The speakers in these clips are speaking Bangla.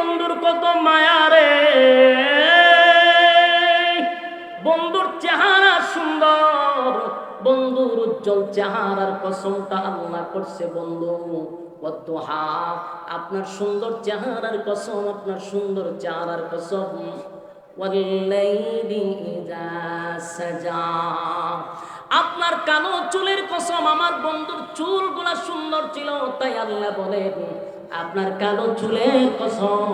বন্ধুর কত মায়া রে। বন্ধুর চেহারা সুন্দর, বন্ধুর উজ্জ্বল চেহারার কসমটা আল্লাহ করছে বন্ধু। আপনার সুন্দর চেহারার কসম, আপনার সুন্দর চেহারার কসম। আপনার কালো চুলের কসম, আমার বন্ধুর চুলগুলা সুন্দর ছিল, তাই আল্লাহ বলেন আপনার কালো চুলের কসম।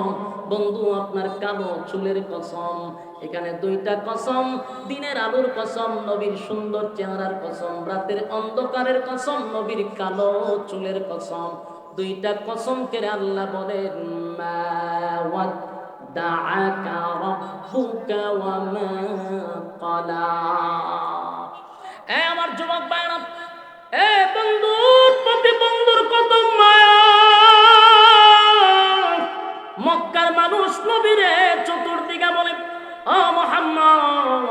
বন্ধু, আপনার কালো চুলের কসম। এখানে দুইটা কসম, দিনের আলোর কসম, নবীর সুন্দর চেহারার কসম, রাতের অন্ধকারের কসম, নবীর কালো চুলের কসম। দুইটা কসম কেড়ে আল্লাহ বলেন, মা মা আমার যুবক ভাইরা এ বন্ধুর প্রতি বন্ধুর কত মায়া মানুষ নবীরে চতুর্দিকে বলে, ও মোহাম্মদ,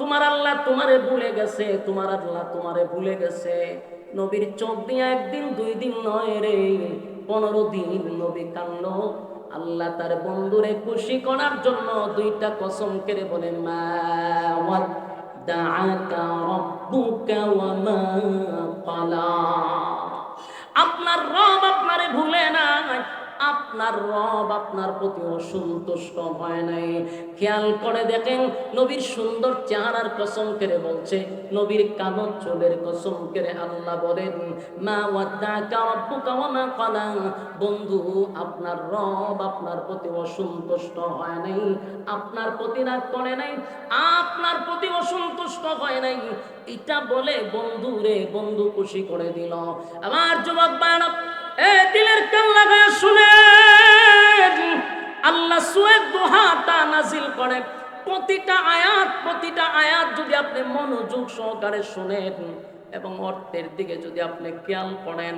তোমার আল্লাহ তোমারে ভুলে গেছে, তোমার আল্লাহ তোমারে ভুলে গেছে। নবীর চোখ দিয়ে একদিন, দুই দিন নয় রে, পনেরো দিন নবী কান্ড আল্লাহ তার বন্ধুরে খুশি করার জন্য দুইটা কসম কেড়ে বলে, মা আপনার রব আপনারে ভুলে নাই আপনার রব আপনার প্রতি অসন্তুষ্ট হয় নাই। খেয়াল করে দেখেন, নবীর সুন্দর চেহারার কসম করে বলছে, নবীর কালো চোলের কসম করে আল্লাহ বলেন, মা ওয়াদ্দাকা রাব্বুকা ওয়া মা বন্ধু, আপনার রব আপনার প্রতি অসন্তুষ্ট হয় নাই। আপনার প্রতি রাগ করে নাই, আপনার প্রতি অসন্তুষ্ট হয় নাই। এটা বলে বন্ধু রে, বন্ধু খুশি করে দিল। আমার যুবক বায়না এ দিলের কান লাগায় শুনে আল্লাহ সুয়েদ দোহাটা নাজিল করে। প্রতিটা আয়াত প্রতিটা আয়াত যদি আপনি মনোযোগ সহকারে শুনেন এবং অর্থের দিকে যদি আপনি খেয়াল করেন,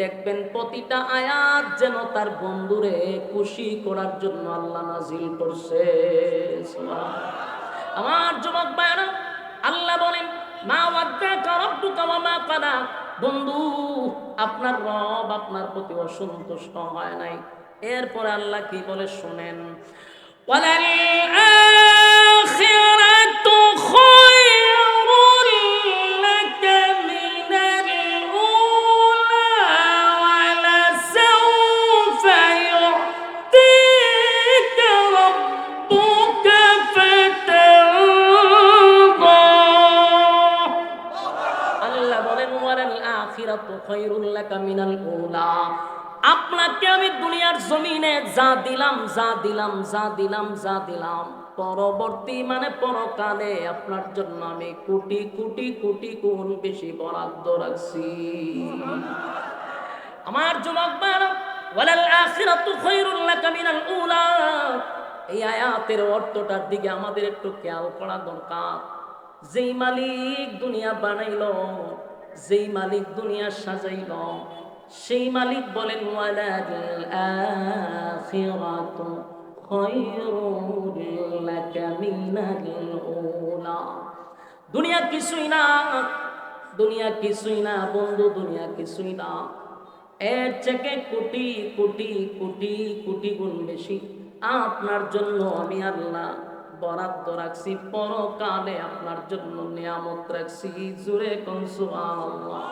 দেখবেন প্রতিটা আয়াত যেন তার বন্ধুরে খুশি করার জন্য আল্লাহ নাজিল করছে। আমার যুবক ভাইরা আল্লাহ বলেন, মা ওয়াদ্দাকা রাব্বুকা ওয়া মা কালা বন্ধু, আপনার রব আপনার প্রতি অসন্তুষ্ট হয় নাই। এরপরে আল্লাহ কি বলে শোনেন? ওয়ালাল আখিরাতু উলা। আপনাকে আমি দুনিয়ার জমিনে যা দিলাম যা দিলাম যা দিলাম যা দিলাম, পরবর্তী মানে পরকালে আপনার জন্য আমি কোটি কোটি কোটি কোন বেশি বরাদ্দ রাখছি। আমার যুবক উলা। এই আয়াতের অর্থটার দিকে আমাদের একটু খেয়াল করা দরকার। যেই মালিক দুনিয়া বানাইল যেই মালিক দুনিয়া সাজাইল, সেই মালিক বলেন দুনিয়া কিছুই না, দুনিয়া কিছুই না বন্ধু, দুনিয়া কিছুই না। এর থেকে কোটি কোটি কোটি কোটি গুণ বেশি। আপনার জন্য আমি আল্লাহ বরাদ্দ রাখছি, পরকালে আপনার জন্য নিয়ামত রাখছি। জুড়ে কনসুআল্লাহ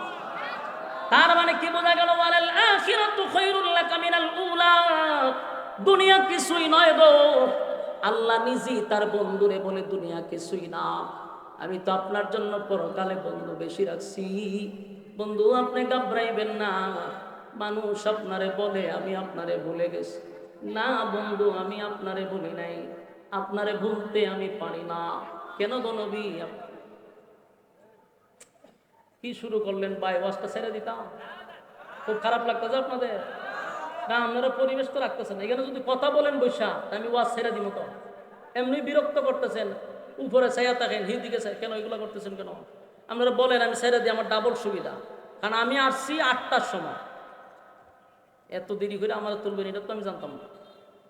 তার মানে কি বোঝা গেল? ওয়ালাল আখিরাতু খায়রুল লাকা মিনাল উলা। দুনিয়া কিছুই নয় গো। আল্লাহ নিজেই তার বন্ধুরে বলে, দুনিয়া কিছুই না। আমি তো আপনার জন্য পরকালে বন্ধু বেশি রাখছি। বন্ধু, আপনি ঘাবড়াইবেন না। মানুষ আপনারে বলে, আমি আপনারে ভুলে গেছি। না বন্ধু, আমি আপনারে বলি নাই। আপনারে ভুলতে আমি পারি না। কেন গো নবী? কি শুরু করলেন? বাই ওয়াজটা ছেড়ে দিতাম। খুব খারাপ লাগতেছে আপনাদের। না, আপনারা পরিবেশ তো রাখতেছেন। এখানে যদি কথা বলেন বৈশা আমি ওয়াজ ছেড়ে দিব তো। এমনি বিরক্ত করতেছেন। উপরে ছায়া থাকেন, হিদিকে কেন এগুলো করতেছেন কেন? আপনারা বলেন, আমি ছেড়ে দিই, আমার ডাবল সুবিধা। কারণ আমি আসছি আটটার সময়। এত দেরি করে আমার তুলবেন, এটা তো আমি জানতাম না।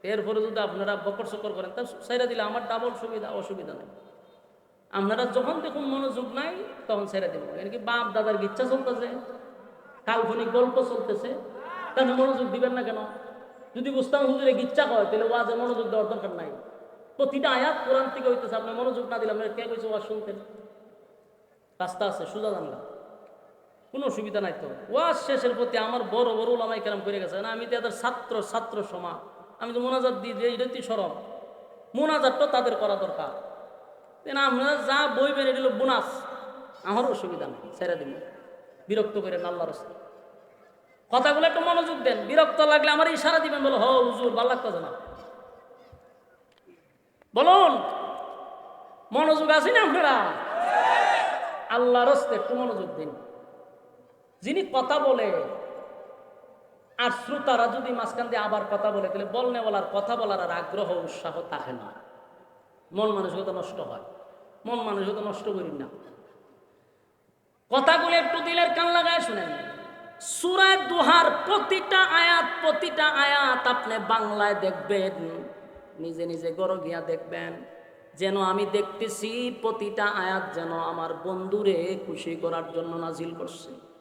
এরপরে যদি আপনারা বকর সকর করেন তা ছেড়ে দিলে আমার ডাবল সুবিধা, অসুবিধা নেই। আপনারা যখন দেখুন মনোযোগ নাই, তখন ছেড়ে দেবো। কি বাপ দাদার ইচ্ছা চলতেছে, কাল্পনিক গল্প চলতেছে। তাহলে মনোযোগ দিবেন না কেন? যদি বুঝতাম হুজুরে গিচ্ছা কয়, তাহলে ওয়াজে মনোযোগ দেওয়ার দরকার নাই। প্রতিটা আয়াত কোরআন থেকে হইতেছে, আপনি মনোযোগ না দিলে আপনার কে কইছে ওয়াজ শুনতেন? রাস্তা আছে, সুজা জানলা। কোনো অসুবিধা নাই তো। ওয়াজ শেষের প্রতি আমার বড় বড় ওলামাই কেরাম করে গেছে, না, আমি তো এদের ছাত্র ছাত্র সমা আমি তো মোনাজাত দিয়ে যে এটা তুই সরম। মোনাজাতটা তাদের করা দরকার। আপনারা যা বই বেড়ে দিল, বোনাস। আমার অসুবিধা নেই, ছেড়ে দিন বিরক্ত করে আল্লাহ রস্তে কথাগুলো একটু মনোযোগ দেন। বিরক্ত লাগলে আমার ইশারা দিবেন, বলো হ হুজুর, ভালো লাগতেছে না। বলুন, মনোযোগ আছে না আপনারা? আল্লাহ রস্তে একটু মনোযোগ দিন। যিনি কথা বলে আর শ্রোতারা যদি মাঝখান দিয়ে আবার কথা বলে, তাহলে বলনে বলার, কথা বলার আর আগ্রহ উৎসাহ থাকে না মন মানসিকতা নষ্ট হয়। মন মানসিকতা নষ্ট করি না। কথাগুলো একটু দিলের কান লাগায় শুনেন। সুরায় দুহার প্রতিটা আয়াত প্রতিটা আয়াত আপনি বাংলায় দেখবেন। নিজে নিজে গড় গিয়া দেখবেন। যেন আমি দেখতেছি প্রতিটা আয়াত যেন আমার বন্ধুরে খুশি করার জন্য নাজিল করছে।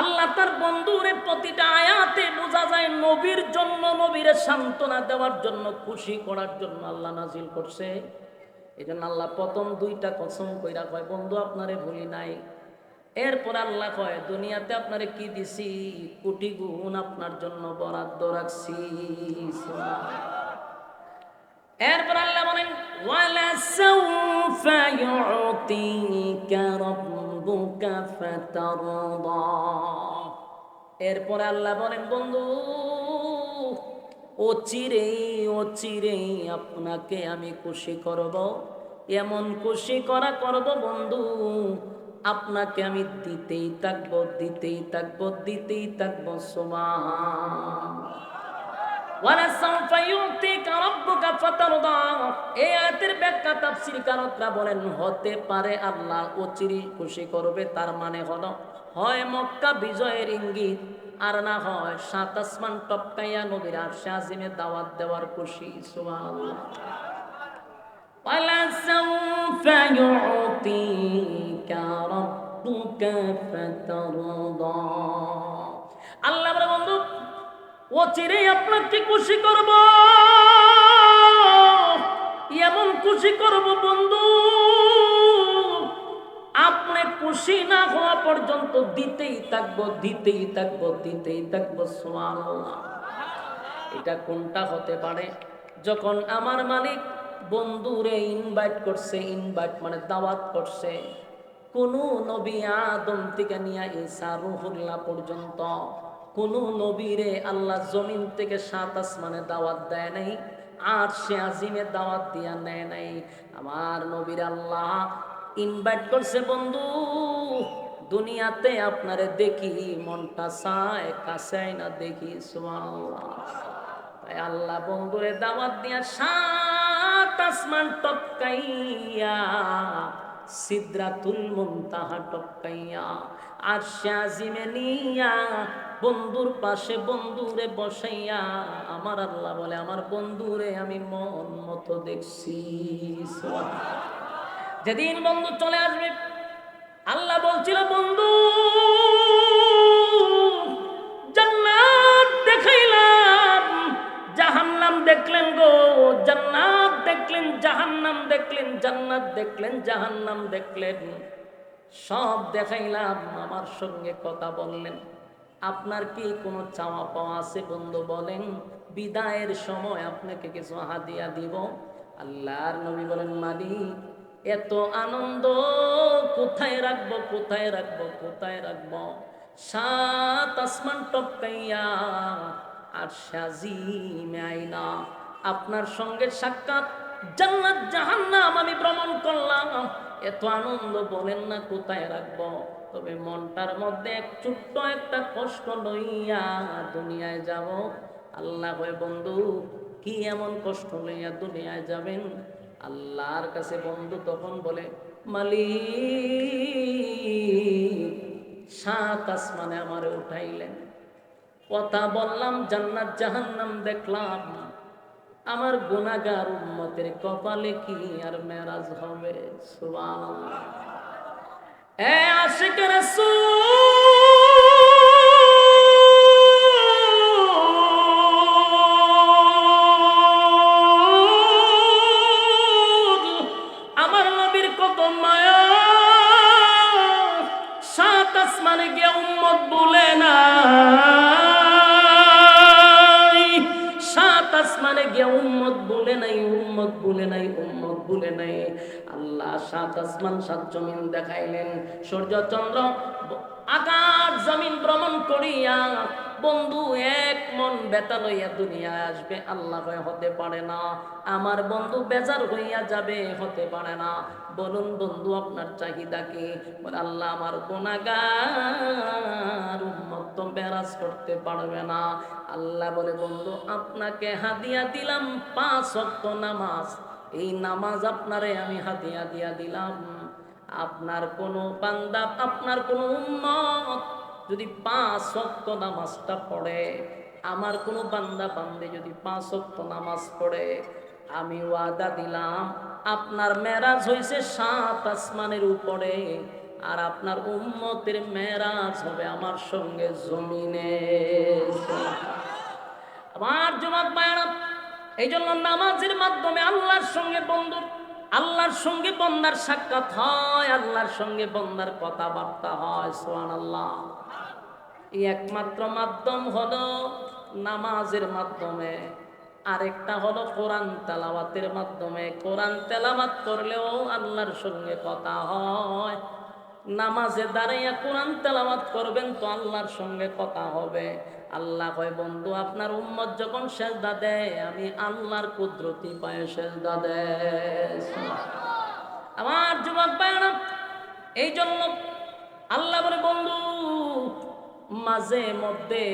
আল্লাহ তার বন্ধুরে প্রতিটা আয়াতে বোঝা যায় নবীর জন্য, নবীরে সান্ত্বনা দেওয়ার জন্য, খুশি করার জন্য আল্লাহ নাজিল করছে। এই জন্য আল্লাহ প্রথম দুইটা কসম কইরা কয়, বন্ধু, আপনারে ভুলি নাই। এরপর আল্লাহ কয়, দুনিয়াতে আপনারে কি দিছি? কোটি গুণ আপনার জন্য বরাদ্দ রাখছি। এরপর আল্লাহ বলেন এরপরে আল্লাহ বলেন, বন্ধু, ও চিরেই ও চিরেই আপনাকে আমি খুশি করব। এমন খুশি করা করব, বন্ধু, আপনাকে আমি দিতেই থাকব দিতেই থাকব দিতেই থাকব সমান ওয়ালাসাউফা ইউতিকা রাব্বুকা ফাতারদা এই আয়াতের ব্যাখ্যা তাফসীরকারকরা বলেন হতে পারে আল্লাহ অচিরি খুশি করবে তার মানে হলো হয় মক্কা বিজয়ের ইঙ্গিত আর না হয় সাত আসমান টপকাইয়া নবীর আরশে আজিমে দাওয়াত দেওয়ার খুশি সুবহানাল্লাহ ولسوف يعطيك ربك فترضى আল্লাহ বলে বন্ধু ও চিরে আপনাকে খুশি করব। এমন খুশি করব বন্ধু, আপনি খুশি না হওয়া পর্যন্ত দিতেই থাকব দিতেই থাকব দিতেই থাকব, সুবহানাল্লাহ। এটা কোনটা হতে পারে? যখন আমার মালিক বন্ধুরে ইনভাইট করছে ইনভাইট মানে দাওয়াত করছে, কোন নবী আদম থেকে নিয়ে ঈসা রুহুল্লাহ পর্যন্ত কোন নবীরে আল্লাহ জমিন থেকে সাত আসমানে দাওয়াত দেয় নাই আর সে আজিমে দাওয়াত দিয়া নেয় নাই। আমার নবীর আল্লাহ ইনভাইট করছে, বন্ধু, দুনিয়াতে আপনারে দেখি, মনটা চায়, কাছে না দেখি তাই আল্লাহ বন্ধুরে দাওয়াত দিয়া সাত আসমান টপকাইয়া, সিদ্রাতুল মুনতাহা টপকাইয়া আর শাজিমে নিয়া বন্ধুর পাশে বন্ধুরে বসাইয়া আমার আল্লাহ বলে, আমার বন্ধুরে আমি মন মতো দেখছি। যেদিন বন্ধু চলে আসবে, আল্লাহ বলছিল, বন্ধু, জান্নাত দেখাইলাম, জাহান্নাম দেখলেন গো, জান্নাত দেখলেন, জাহান্নাম দেখলেন, জান্নাত দেখলেন, জাহান্নাম দেখলেন। সব দেখাইলাম, আমার সঙ্গে কথা বললেন। আপনার কি কোনো চাওয়া পাওয়া আছে বন্ধু বলেন? বিদায়ের সময় আপনাকে কিছু হাদিয়া দিব। আল্লাহর নবী বলেন মালিক এত আনন্দ কোথায় রাখব কোথায় রাখব কোথায় রাখব? সাত আসমান টপকাইয়া আর সাজিমে আইনা আপনার সঙ্গে সাক্ষাৎ জান্নাত, জাহান্নাম আমি ভ্রমণ করলাম। এত আনন্দ বলেন না কোথায় রাখব? তবে মনটার মধ্যে এক ছোট্ট একটা কষ্ট লইয়া দুনিয়ায় যাব। আল্লাহ হয় বন্ধু, কি এমন কষ্ট লইয়া দুনিয়ায় যাবেন? আল্লাহর কাছে বন্ধু তখন বলে, মালিক, সাত আসমানে আমারে উঠাইলেন। কথা বললাম, জান্নাত জাহান্নাম দেখলাম। আমার গুনাগার উম্মতের কপালে কি আর মেরাজ হবে? সুবহানাল্লাহ। এ আশিক রাসূল সাত আসমান, সাত জমিন দেখাইলেন। সূর্য চন্দ্র আকাশ, জমিন ভ্রমণ করিয়া বন্ধু এক মন বেতা লইয়া দুনিয়ায় আসবে। আল্লাহ হতে পারে না। আমার বন্ধু বেজার হইয়া যাবে, হতে পারে না। বলুন বন্ধু, আপনার চাহিদা কি? আল্লাহ আমার গুণাগার উম্মত তো বেরাজ করতে পারবে না। আল্লাহ বলে, বন্ধু, আপনাকে হাদিয়া দিলাম পাঁচ অক্ট নামাজ। এই নামাজ আপনারে আমি হাদিয়া দিয়া দিলাম। আপনার কোনো বান্দা, আপনার কোনো উম্মত যদি পাঁচ অক্ট নামাজটা পড়ে, আমার কোনো বান্দা বান্দে যদি পাঁচ অক্ট নামাজ পড়ে, আমি ওয়াদা দিলাম, আপনার মেরাজ হয়েছে সাত আসমানের উপরে, আর আপনার উম্মতের মেরাজ হবে আমার সঙ্গে জমিনে। আমার যুবক বায়না এই জন্য নামাজের মাধ্যমে আল্লাহর সঙ্গে বন্ধু, আল্লাহর সঙ্গে বন্দার সাক্ষাৎ হয়, আল্লাহর সঙ্গে বন্দার কথাবার্তা হয় সোয়ান আল্লাহ একমাত্র মাধ্যম হলো নামাজের মাধ্যমে। আরেকটা হলো কোরআন তেলাওয়াতের মাধ্যমে। কোরআন তেলাওয়াত করলেও আল্লাহর সঙ্গে কথা হয়। নামাজে দাঁড়াইয়া কোরআন তেলাওয়াত করবেন তো আল্লাহর সঙ্গে কথা হবে। আল্লাহ কয়, বন্ধু, আপনার উম্মত যখন সেজদা দেয়, আমি আল্লাহর কুদরতি পায়ে সেজদা দেয়। আমার যুবক ভাইরা এই জন্য আল্লাহ বলে, বন্ধু, মাঝে মধ্যে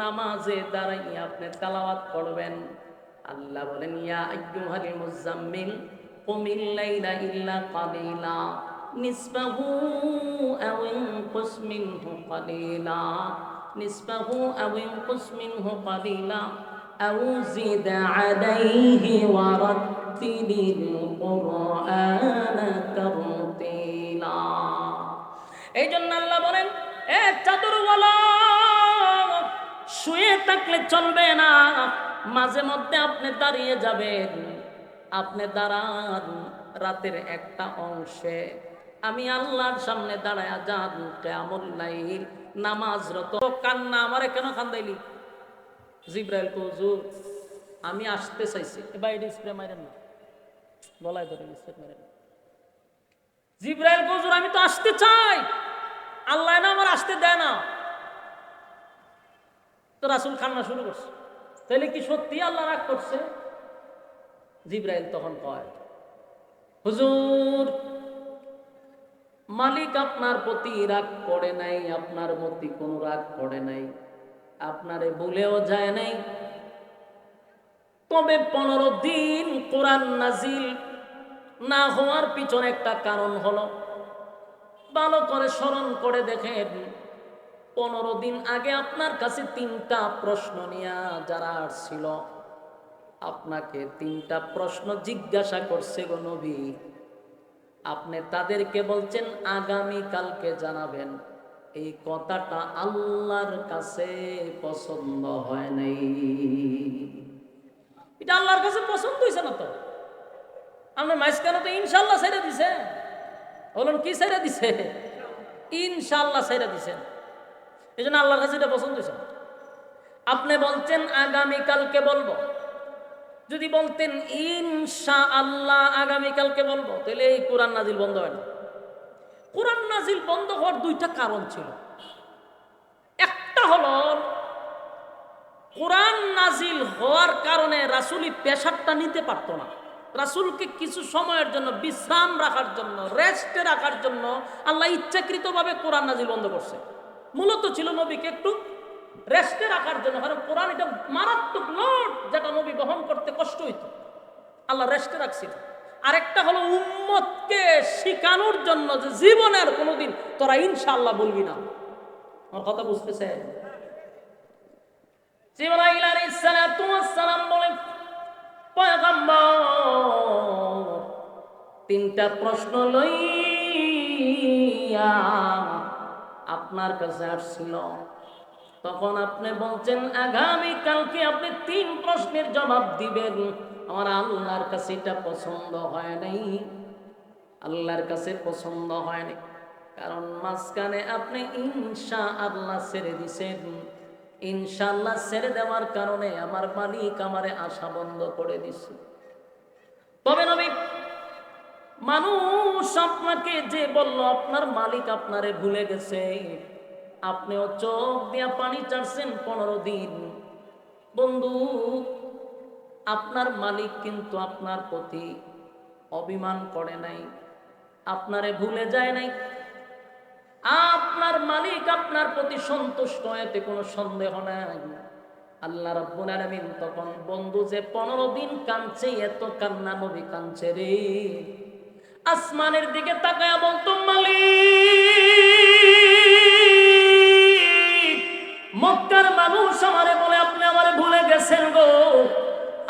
নামাজে দাঁড়াইয়া আপনি তালাওয়াত করবেন। আল্লাহ বলেন, ইয়া আইয়ুহাল মুজাম্মিল কুমিল ইল্লা কালিলা নিসবাহু আও ইনকুস মিনহু কালিলা। নিসবাহু আও ইনকুস মিনহু কালিলা أو زد عليه ورتل القرآن ترتيلا এই জন্য আল্লাহ বলেন এ চাদর শুয়ে থাকলে চলবে না মাঝে মধ্যে আপনি দাঁড়িয়ে যাবেন আপনি দাঁড়ান রাতের একটা অংশে আমি আল্লাহর সামনে দাঁড়ায় যান কেমন লাইল নামাজরত। কান্না আমারে কেন কান্দাইলি জিব্রাইল কৌজুর আমি আসতে চাইছি। এবার স্প্রে মারেন না। গলায় ধরে স্প্রে মারেন। জিব্রাইল কৌজুর আমি তো আসতে চাই। আল্লাহ না আমার আসতে দেয় না। তো রাসুল খান্না শুরু করছে। তাহলে কি সত্যি আল্লাহ রাগ করছে? জিব্রাইল তখন কয়, হুজুর মালিক আপনার প্রতি রাগ করে নাই, আপনার প্রতি কোনো রাগ করে নাই। আপনারে ভুলেও যায় নাই। তবে পনেরো দিন কোরআন নাজিল না হওয়ার পিছনে একটা কারণ হলো, ভালো করে স্মরণ করে দেখেন, পনেরো দিন আগে আপনার কাছে তিনটা প্রশ্ন নিয়ে যারা আসছিল, আপনাকে তিনটা প্রশ্ন জিজ্ঞাসা করছে গো নবী। আপনি তাদেরকে বলছেন, আগামী কালকে জানাবেন। এই কথাটা আল্লাহর কাছে পছন্দ হয় নাই। এটা আল্লাহর কাছে পছন্দ হয়েছে না তো? আপনার মাঝখানে তো ইনশাল্লাহ ছেড়ে দিছে বলুন, কি ছেড়ে দিছে? ইনশাল্লাহ ছেড়ে দিছেন। এই জন্য আল্লাহর কাছে এটা পছন্দ হয়েছে আপনি বলছেন আগামীকালকে বলব। যদি বলতেন ইনশা আল্লাহ আগামীকালকে বলব, তাহলে এই কোরআন নাজিল বন্ধ হয় না। কোরআন নাজিল বন্ধ হওয়ার দুইটা কারণ ছিল। একটা হলো, কোরআন নাজিল হওয়ার কারণে রাসুলি পেশারটা নিতে পারতো না। রাসুলকে কিছু সময়ের জন্য, বিশ্রাম রাখার জন্য রেস্টে রাখার জন্য আল্লাহ ইচ্ছাকৃতভাবে কোরআন নাজিল বন্ধ করছে। মূলত ছিল নবীকে একটু রেস্টে রাখার জন্য, কারণ কোরআন এটা মারাত্মক লোড যেটা নবী বহন করতে কষ্ট হইতো। আল্লাহ রেস্টে রাখছিল আরেকটা হলো উম্মতকে শিখানোর জন্য যে জীবনের কোনোদিন তোরা ইনশাআল্লাহ বলবি না। আমার কথা আলাইহিস সালাতু ওয়াস সালাম বলেন তিনটা প্রশ্ন লইয়া আপনার কাছে আসছিল। তখন আপনি বলছেন আগামী কালকে আপনি তিন প্রশ্নের জবাব দিবেন। আমার আল্লাহর কাছে এটা পছন্দ হয় নাই। আল্লাহর কাছে পছন্দ হয় নাই। কারণ মাঝখানে আপনি ইনশা আল্লাহ ছেড়ে দিছেন। ইনশাল্লাহ ছেড়ে দেওয়ার কারণে আমার মালিক আমারে আশা বন্ধ করে দিছে। তবে নবী, মানুষ আপনাকে যে বলল, আপনার মালিক আপনারে ভুলে গেছে। আপনিও চোখ দিয়া পানি চাটছেন পনেরো দিন। বন্ধু, আপনার মালিক কিন্তু আপনার প্রতি অভিমান করে নাই, আপনারে ভুলে যায় নাই। আপনার মালিক আপনার প্রতি সন্তুষ্ট, এতে কোনো সন্দেহ নাই। আল্লাহ আলামিন তখন, বন্ধু, যে পনেরো দিন কাঁদছে, এত কান্না নবী কাঁদছে রে। আসমানের দিকে তাকায় বলতো, মালিক! মক্কার মানুষ আমারে বলে, আপনি আমারে ভুলে গেছেন গো।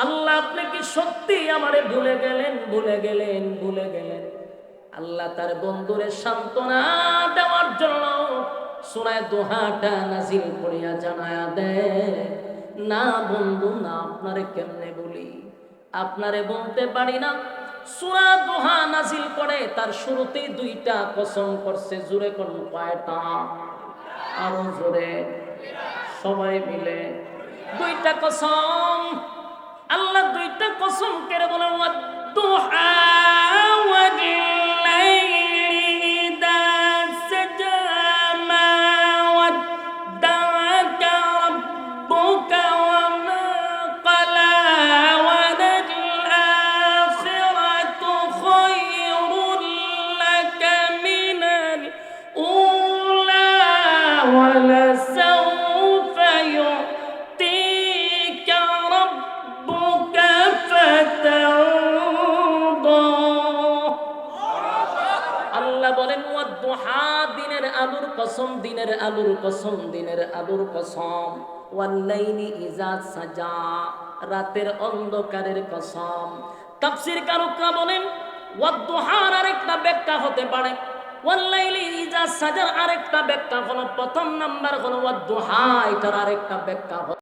আল্লাহ, আপনি কি সত্যি আমারে ভুলে গেলেন? ভুলে গেলেন ভুলে গেলেন। আল্লাহ তার বন্ধুরে সান্ত্বনা দেওয়ার জন্য সোনায় দোহাটা নাজিল করিয়া জানায়া দেয়, না বন্ধু, না আপনারে কেমনে বলি? আপনারে বলতে পারি না। সুরা দোহা নাজিল করে, তার শুরুতেই দুইটা কসম করছে জুড়ে কোন কয়টা আরও জোরে। সবাই মিলে। দুইটা কসম। আল্লাহ দুইটা কসম কেড়ে বলে ওয়াদ্দুহা আলুর কসম, দিনের আলুর কসম, দিনের আলুর কসম। ওয়াল্লাইলি ইজা সাজা, রাতের অন্ধকারের কসম। তাফসির কারকরা বলেন আরেকটা ব্যাখ্যা হতে পারে। ওয়াল্লাইলি ইজা সাজার আরেকটা ব্যাখ্যা হলো, প্রথম নাম্বার হলো ওয়াদ্দুহা, এটার আরেকটা ব্যাখ্যা